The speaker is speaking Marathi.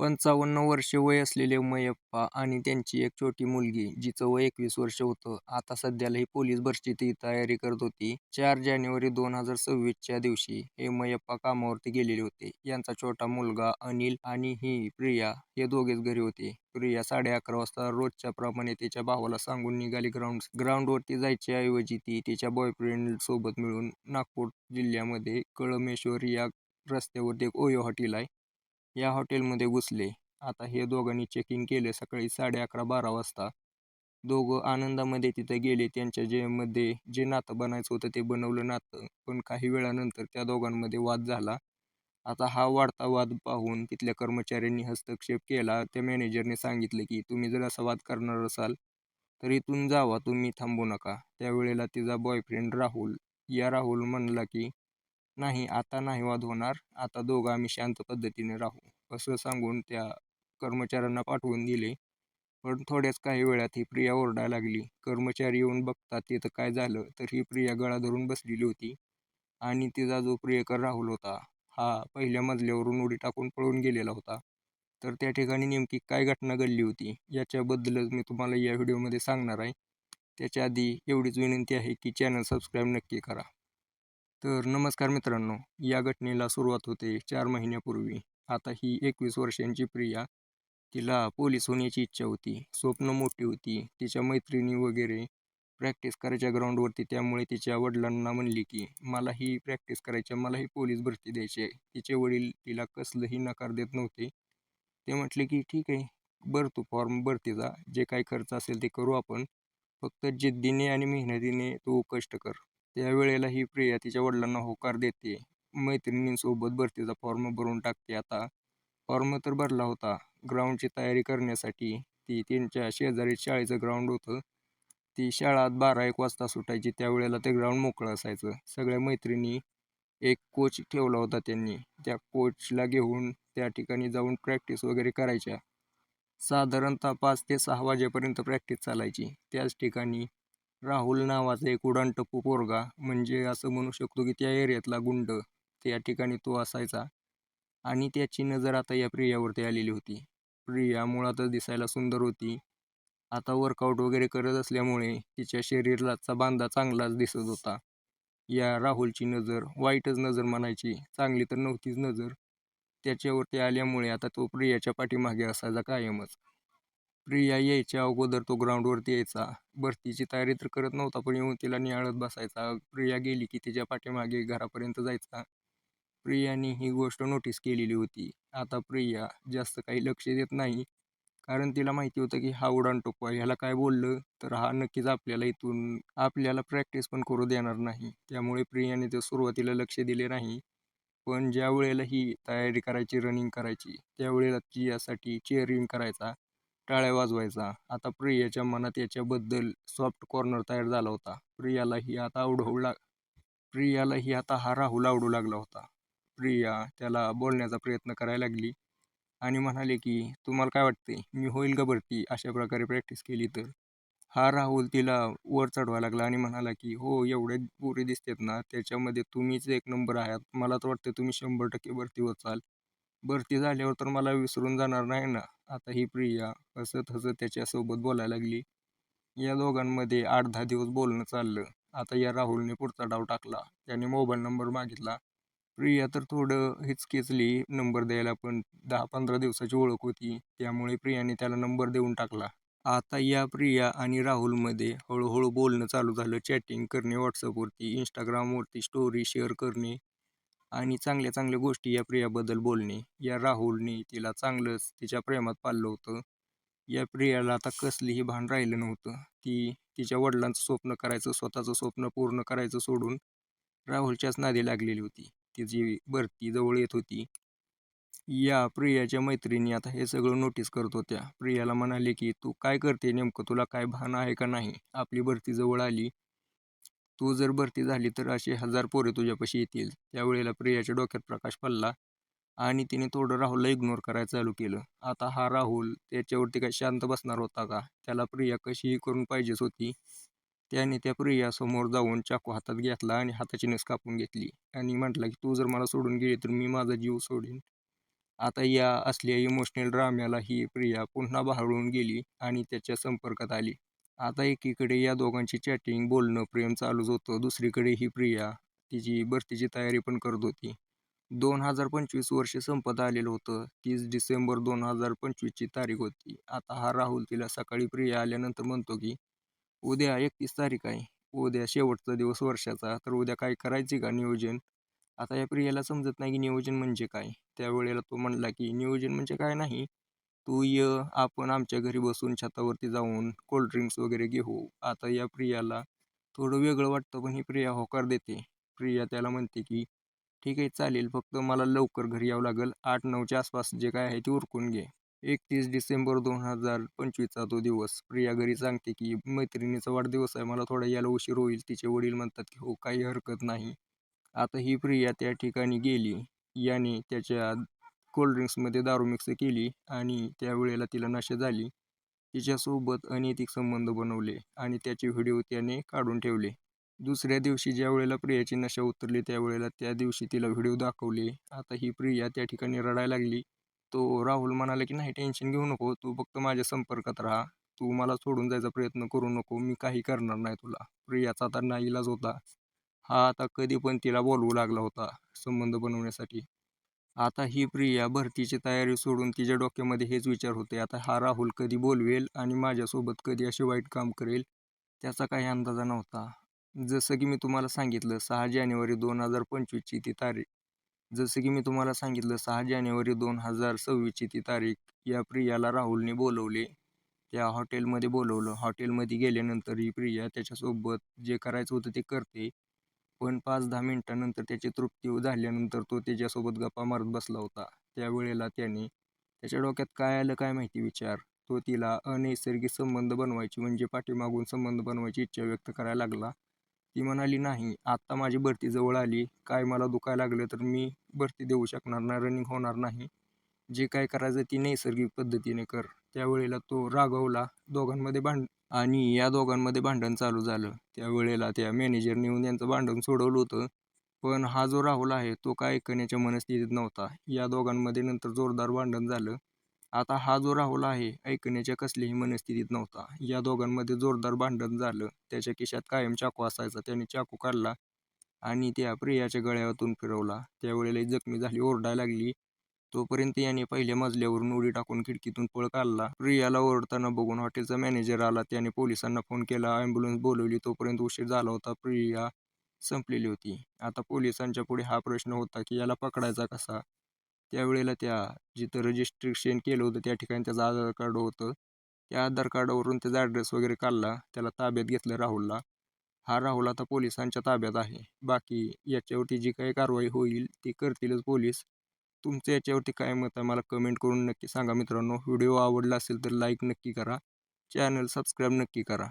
पंचावन्न वर्षे वय असलेले मयप्पा आणि त्यांची एक छोटी मुलगी, जिचं वय एकवीस वर्ष होतं, आता सध्याला ही पोलीस भरतीची तयारी करत होती. चार जानेवारी दोन हजार सव्वीस च्या दिवशी हे मयप्पा कामावरती गेलेले होते. यांचा छोटा मुलगा अनिल आणि ही प्रिया हे दोघेच घरी होते. प्रिया साडे अकरा वाजता रोजच्या प्रमाणे तिच्या भावाला सांगून निघाली ग्राउंड ग्राउंडवरती जायच्याऐवजी ती तिच्या बॉयफ्रेंड सोबत मिळून नागपूर जिल्ह्यामध्ये कळमेश्वर या रस्त्यावरती एक ओयो हॉटेल आहे. या हॉटेलमध्ये घुसले. आता हे दोघांनी चेक इन केलं सकाळी साडे अकरा बारा वाजता. दोघं आनंदामध्ये तिथे गेले. त्यांच्या जे मध्ये जे नातं बनायचं होतं ते बनवलं नातं. पण काही वेळानंतर त्या दोघांमध्ये वाद झाला. आता हा वाढता वाद पाहून तिथल्या कर्मचाऱ्यांनी हस्तक्षेप केला. त्या मॅनेजरने सांगितलं की तुम्ही जर असा वाद करणार असाल तर इथून जावा तुम्ही थांबू नका. त्यावेळेला तिचा बॉयफ्रेंड राहुल या राहुल म्हणला की नाही आता नाही वाद होणार. आता दोघं आम्ही शांत पद्धतीने राहू. असं सांगून त्या कर्मचाऱ्यांना पाठवून दिले. पण थोड्याच काही वेळात ही प्रिया ओरडायला लागली. कर्मचारी येऊन बघतात तिथं काय झालं तर ही प्रिया गळा धरून बसलेली होती आणि तिचा जो प्रियकर राहुल होता हा पहिल्या मजल्यावरून उडी टाकून पळून गेलेला होता. तर त्या ठिकाणी नेमकी काय घटना घडली होती याच्याबद्दलच मी तुम्हाला या व्हिडिओमध्ये सांगणार आहे. त्याच्या आधी एवढीच विनंती आहे की चॅनल सबस्क्राईब नक्की करा. तर नमस्कार मित्रांनो, या घटनेला सुरुवात होते चार महिन्यापूर्वी. आता ही एकवीस वर्षांची प्रिया तिला पोलीस होण्याची इच्छा होती. स्वप्न मोठी होती. तिच्या मैत्रिणी वगैरे प्रॅक्टिस करायच्या ग्राउंडवरती त्यामुळे तिच्या वडिलांना म्हणली की मला ही प्रॅक्टिस करायची आहे, पोलीस भरती द्यायची आहे. तिचे वडील तिला कसलंही नकार देत नव्हते. ते म्हटले की ठीक आहे भर तू फॉर्म भरतीचा, जे काही खर्च असेल ते करू आपण. फक्त जिद्दीने आणि मेहनतीने तू कष्ट कर. त्यावेळेला ही प्रिया तिच्या वडिलांना होकार देते. मैत्रिणींसोबत भरतीचा फॉर्म भरून टाकते. आता फॉर्म तर भरला होता. ग्राउंडची तयारी करण्यासाठी ती त्यांच्या शेजारी शाळेचं ग्राउंड होतं. ती शाळा बारा एक वाजता सुटायची. त्यावेळेला ते ग्राउंड मोकळं असायचं. सगळ्या मैत्रिणी एक कोच ठेवला होता त्यांनी. त्या कोचला घेऊन त्या ठिकाणी जाऊन प्रॅक्टिस वगैरे करायच्या. साधारणतः पाच ते सहा वाजेपर्यंत प्रॅक्टिस चालायची. त्याच ठिकाणी राहुल नावाचा एक उडाणटप्पू पोरगा म्हणजे असं म्हणू शकतो की त्या एरियातला गुंड त्या ठिकाणी तो असायचा आणि त्याची नजर आता या प्रियावरती आलेली होती. प्रिया मुळातच दिसायला सुंदर होती. आता वर्कआउट वगैरे करत असल्यामुळे तिच्या शरीराचा बांधा चांगलाच दिसत होता. या राहुलची नजर, वाईटच नजर म्हणायची, चांगली तर नव्हतीच नजर, त्याच्यावरती आल्यामुळे आता तो प्रियाच्या पाठीमागे असायचा कायमच. प्रिया यायच्या अगोदर तो ग्राउंडवरती यायचा. भरतीची तयारी तर करत नव्हता पण येऊन तिला निहाळत बसायचा. प्रिया गेली की तिच्या पाठीमागे घरापर्यंत जायचा. प्रियाने ही गोष्ट नोटीस केलेली होती. आता प्रिया जास्त काही लक्ष देत नाही. कारण तिला माहिती होतं की हा उडान आहे. ह्याला काय बोललं तर हा नक्कीच आपल्याला इथून आपल्याला प्रॅक्टिस पण करू देणार नाही. त्यामुळे प्रियाने ते सुरुवातीला लक्ष दिले नाही. पण ज्या वेळेला ही तयारी करायची, रनिंग करायची, त्यावेळेला ती यासाठी करायचा, टाळ्या वाजवायचा. आता प्रियाच्या मनात याच्याबद्दल सॉफ्ट कॉर्नर तयार झाला होता. प्रियालाही आता आवडू लाग प्रियालाही आता हा राहुल आवडू लागला होता. प्रिया त्याला बोलण्याचा प्रयत्न करायला लागली आणि म्हणाले की तुम्हाला काय वाटते मी होईल का भरती अशा प्रकारे प्रॅक्टिस केली तर? हा राहुल तिला वर चढवायला लागला आणि म्हणाला की हो एवढे पोरी दिसतात ना त्याच्यामध्ये तुम्हीच एक नंबर आहात. मला तर वाटतं तुम्ही शंभर टक्के भरती वचाल भरती झाल्यावर तर मला विसरून जाणार नाही ना? आता ही प्रिया हसत हसत त्याच्यासोबत बोलायला लागली. या दोघांमध्ये आठ दहा दिवस बोलणं चाललं. आता या राहुलने पुढचा डाव टाकला. त्याने मोबाईल नंबर मागितला. प्रिया तर थोडं हिचकिचली नंबर द्यायला पण दहा पंधरा दिवसाची ओळख होती. त्यामुळे प्रियाने त्याला नंबर देऊन टाकला. आता या प्रिया आणि राहुलमध्ये हळूहळू बोलणं चालू झालं. चॅटिंग करणे व्हॉट्सअपवरती, इंस्टाग्रामवरती स्टोरी शेअर करणे आणि चांगल्या चांगल्या गोष्टी या प्रियाबद्दल बोलणे. या राहुलने तिला चांगलंच तिच्या प्रेमात पाळलं होतं. या प्रियाला आता कसलीही भान राहिलं नव्हतं. ती तिच्या वडिलांचं स्वप्न करायचं, स्वतःचं स्वप्न पूर्ण करायचं सोडून राहुलच्याच नादी लागलेली होती. तिची भरती जवळ येत होती. या प्रियाच्या मैत्रिणी आता हे सगळं नोटीस करत होत्या. प्रियाला म्हणाले की तू काय करते नेमकं? तुला काय भान आहे का नाही? आपली भरती जवळ आली. तू जर भरती झाली तर असे हजार पोरे तुझ्यापाशी येतील. त्यावेळेला प्रियाच्या डोक्यात प्रकाश पडला आणि तिने थोडं राहुलला इग्नोर करायला चालू केलं. आता हा राहुल त्याच्यावरती काय शांत बसणार होता का? त्याला प्रिया कशीही करून पाहिजेच होती. त्याने त्या प्रियासमोर जाऊन चाकू हातात घेतला आणि हाताची नस कापून घेतली आणि म्हटला की तू जर मला सोडून गेली तर मी माझा जीव सोडेन आता या असल्या इमोशनल ड्राम्याला ही प्रिया पुन्हा बहाळून गेली आणि त्याच्या संपर्कात आली आता एकीकडे या दोघांची चॅटिंग बोलणं प्रेम चालूच होतं. दुसरीकडे ही प्रिया तिची भरतीची तयारी पण करत होती. दोन हजार पंचवीस वर्ष संपत आलेलं होतं. तीस डिसेंबर दोन हजार पंचवीसची तारीख होती. आता हा राहुल तिला सकाळी प्रिया आल्यानंतर म्हणतो की उद्या एकतीस तारीख आहे. उद्या शेवटचा दिवस वर्षाचा. तर उद्या काय करायचे का नियोजन? आता या प्रियाला समजत नाही की नियोजन म्हणजे काय. त्यावेळेला तो म्हणला की नियोजन म्हणजे काय नाही. तू य आपण आमच्या घरी बसून छतावरती जाऊन कोल्ड्रिंक्स वगैरे घेऊ. आता या प्रियाला थोडं वेगळं वाटतं पण ही प्रिया होकार देते. प्रिया त्याला म्हणते की ठीक आहे चालेल फक्त मला लवकर घरी यावं लागेल. आठ नऊच्या आसपास जे काय आहे ते उरकून घे. एकतीस डिसेंबर दोन हजार पंचवीसचा तो दिवस. प्रिया घरी सांगते की मैत्रिणीचा वाढदिवस आहे मला थोडा यायला उशीर होईल. तिचे वडील म्हणतात की हो काही हरकत नाही. आता ही प्रिया त्या ठिकाणी गेली. याने त्याच्या कोल्ड्रिंक्समध्ये दारू मिक्स केली आणि त्यावेळेला तिला नशा झाली. तिच्यासोबत अनैतिक संबंध बनवले आणि त्याचे व्हिडिओ त्याने काढून ठेवले. दुसऱ्या दिवशी ज्या वेळेला प्रियाची नशा उतरली त्यावेळेला त्या दिवशी तिला व्हिडिओ दाखवले. आता ही प्रिया त्या ठिकाणी रडायला लागली. तो राहुल म्हणाला की नाही टेन्शन घेऊ नको. तू फक्त माझ्या संपर्कात राहा. तू मला सोडून जायचा प्रयत्न करू नको. मी काही करणार नाही तुला. प्रियाचा आता नाईलाज होता. हा आता कधी पण तिला बोलवू लागला होता संबंध बनवण्यासाठी. आता ही प्रिया भरतीची तयारी सोडून तिच्या डोक्यामध्ये हेच विचार होते आता हा राहुल कधी बोलवेल आणि माझ्यासोबत कधी असे वाईट काम करेल त्याचा काही अंदाजा नव्हता. जसं की मी तुम्हाला सांगितलं सहा जानेवारी दोन हजार पंचवीसची ती तारीख. जसं की मी तुम्हाला सांगितलं सहा जानेवारी दोन हजार सव्वीसची ती तारीख. या प्रियाला राहुलने बोलवले. त्या हॉटेलमध्ये बोलवलं. हॉटेलमध्ये गेल्यानंतर ही प्रिया त्याच्यासोबत जे करायचं होतं ते करते. पण पाच दहा मिनटानंतर त्याची तृप्ती झाल्यानंतर तो त्याच्यासोबत गप्पा मारत बसला होता. त्यावेळेला त्याने त्याच्या डोक्यात काय आलं काय माहिती विचार. तो तिला अनैसर्गिक संबंध बनवायची म्हणजे पाठीमागून संबंध बनवायची इच्छा व्यक्त करायला लागला. ती म्हणाली नाही आत्ता माझी भरती जवळ आली. काय मला दुखायला लागलं तर मी भरती देऊ शकणार नाही रनिंग होणार नाही. जे काय करायचं ती नैसर्गिक पद्धतीने कर. त्यावेळेला तो रागवला दोघांमध्ये भांड आणि या दोघांमध्ये भांडण चालू झालं. त्यावेळेला त्या मॅनेजरने येऊन यांचं भांडण सोडवलं होतं. पण हा जो राहुल आहे तो काय ऐकण्याच्या मनस्थितीत नव्हता. या दोघांमध्ये नंतर जोरदार भांडण झालं. आता हा जो राहुल आहे ऐकण्याच्या कसल्याही मनस्थितीत नव्हता. या दोघांमध्ये जोरदार भांडण झालं. त्याच्या खिशात कायम चाकू असायचा. त्याने चाकू काढला आणि त्या प्रियाच्या गळ्यातून फिरवला. त्यावेळेला जखमी झाली ओरडायला लागली. तोपर्यंत याने पहिल्या मजल्यावरून उडी टाकून खिडकीतून पळ काढला. प्रियाला ओरडताना बघून हॉटेलचा मॅनेजर आला. त्याने पोलिसांना फोन केला. ॲम्ब्युलन्स बोलवली. तोपर्यंत उशीर झाला होता. प्रिया संपलेली होती. आता पोलिसांच्या पुढे हा प्रश्न होता की याला पकडायचा कसा? त्यावेळेला त्या जिथं रजिस्ट्रेशन केलं होतं त्या ठिकाणी त्याचं आधार कार्ड होतं. त्या आधार कार्डावरून त्याचा ॲड्रेस वगैरे काढला. त्याला ताब्यात घेतलं राहुलला. हा राहुल आता पोलिसांच्या ताब्यात आहे. बाकी याच्यावरती जी काही कारवाई होईल ती करतीलच पोलीस. तुमचं याच्यावरती काय मत आहे? मला कमेंट करून नक्की सांगा मित्रांनो. व्हिडिओ आवडला असेल तर लाईक नक्की करा. चॅनल सबस्क्राईब नक्की करा.